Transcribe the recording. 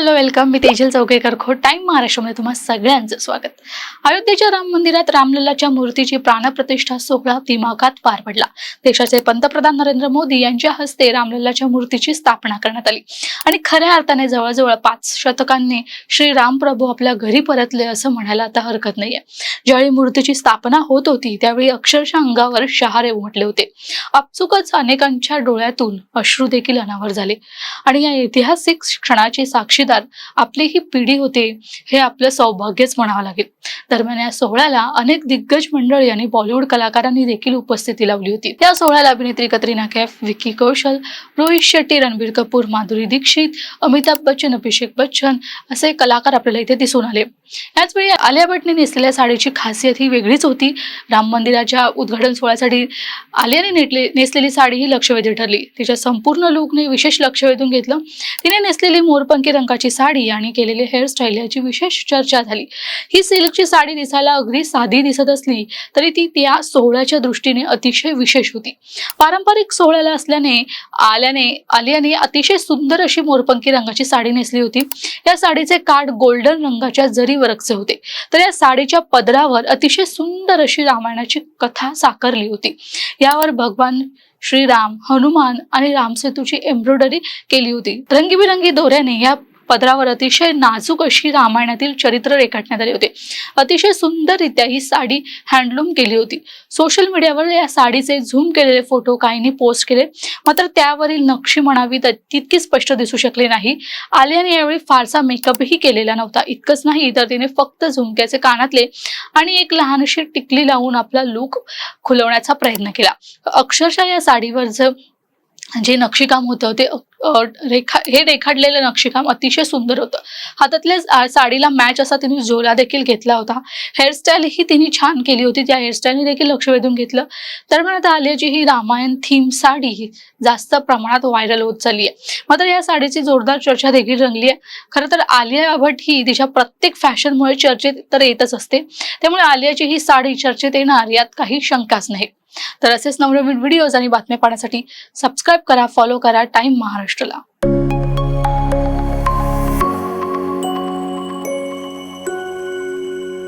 Hello welcome मी तेजल चौकेकर खो time महाराष्ट्रामध्ये तुम्हा सगळ्यांचं स्वागत. अयोध्येच्या राम मंदिरात रामलल्लाच्या मूर्तीची प्राणप्रतिष्ठा सोहळा दिमागात पार पडला. देशाचे पंतप्रधान नरेंद्र मोदी यांच्या हस्ते रामलल्लाच्या मूर्तीची स्थापना करण्यात आली. आणि खऱ्या अर्थाने जवळजवळ पाच शतकांनी श्री रामप्रभू आपल्या घरी परतले असं म्हणायला आता हरकत नाहीये. ज्यावेळी मूर्तीची स्थापना होत होती त्यावेळी अक्षरशः अंगावर शहारे उमटले होते. आपचुकच अनेकांच्या डोळ्यातून अश्रू देखील अनावर झाले. आणि या ऐतिहासिक क्षणाची साक्षीदार आपली ही पिढी होते हे आपलं सौभाग्यच म्हणावं लागेल. दरम्यान या सोहळ्याला अनेक दिग्गज मंडळी आणि बॉलिवूड कलाकारांनी देखील उपस्थिती लावली होती. या सोहळ्याला अभिनेत्री कतरिना कैफ विकी कौशल रोहित शेट्टी रणबीर कपूर माधुरी दीक्षित अमिताभ बच्चन अभिषेक बच्चन असे कलाकार आपल्याला इथे दिसून आले. याचवेळी आलिया भटने नेसलेल्या साडीची खासियत ही वेगळीच होती. राम मंदिराच्या उद्घाटन सोहळ्यासाठी आलियाने नेटले नेसलेली साडी ही लक्षवेधी ठरली. तिच्या संपूर्ण लुकने विशेष लक्ष वेधून घेतलं. तिने नेसलेली मोरपंखी रंगाची साडी आणि केलेली हेअरस्टाईल याची विशेष चर्चा झाली. ही सिल्कची साडी साडी दिसायला अगदी साधी दिसत असली तरी ती त्या सोहळ्याच्या दृष्टीने अतिशय विशेष होती. पारंपरिक सोहळ्याला असल्याने आल्याने आलियाने अतिशय सुंदर अशी मोरपंखी रंगाची साडी नेसली होती. या साडीचे काठ गोल्डन रंगाच्या जरी होते तर या साडीच्या पदरावर अतिशय सुंदर अशी रामायणाची कथा साकारली होती. यावर भगवान श्रीराम हनुमान आणि रामसेतूची एम्ब्रॉयडरी केली होती. रंगीबिरंगी दोऱ्याने या पदरावर अतिशय नाजूक अशी रामायणातील चरित्र रेखाटण्यात आले होते. अतिशय सुंदररित्या ही साडी हँडलूम केली होती. सोशल मीडियावर या साडीचे झूम केलेले फोटो काहींनी पोस्ट केले. मात्र त्यावरील नक्षी म्हणावी तर तितकी स्पष्ट दिसू शकली नाही. आलियाने यावेळी फारसा मेकअपही केलेला नव्हता. इतकंच नाही तर तिने फक्त झुमक्याचे कानातले आणि एक लहानशी टिकली लावून आपला लुक खुलवण्याचा प्रयत्न केला. अक्षरशः या साडीवरचं जे नक्षीकाम होतं ते रेखा हे रेखाडलेलं नक्षीकाम अतिशय सुंदर होतं. हातातल्या साडीला मॅच असा तिने झोला देखील घेतला होता. हेअरस्टाईल ही तिने छान केली होती. त्या हेअरस्टाईलने देखील लक्ष वेधून घेतलं. तर म्हणत आलियाची ही रामायण थीम साडी ही जास्त प्रमाणात व्हायरल होत चालली आहे. मात्र या साडीची जोरदार चर्चा देखील रंगली आहे. खरं तर आलिया भट ही तिच्या प्रत्येक फॅशनमुळे चर्चेत तर येतच असते. त्यामुळे आलियाची ही साडी चर्चेत येणार यात काही शंकाच नाही. तर असेच नवनवीन व्हिडिओज आणि बातम्या पाहण्यासाठी सबस्क्राईब करा फॉलो करा टाइम महाराष्ट्रला.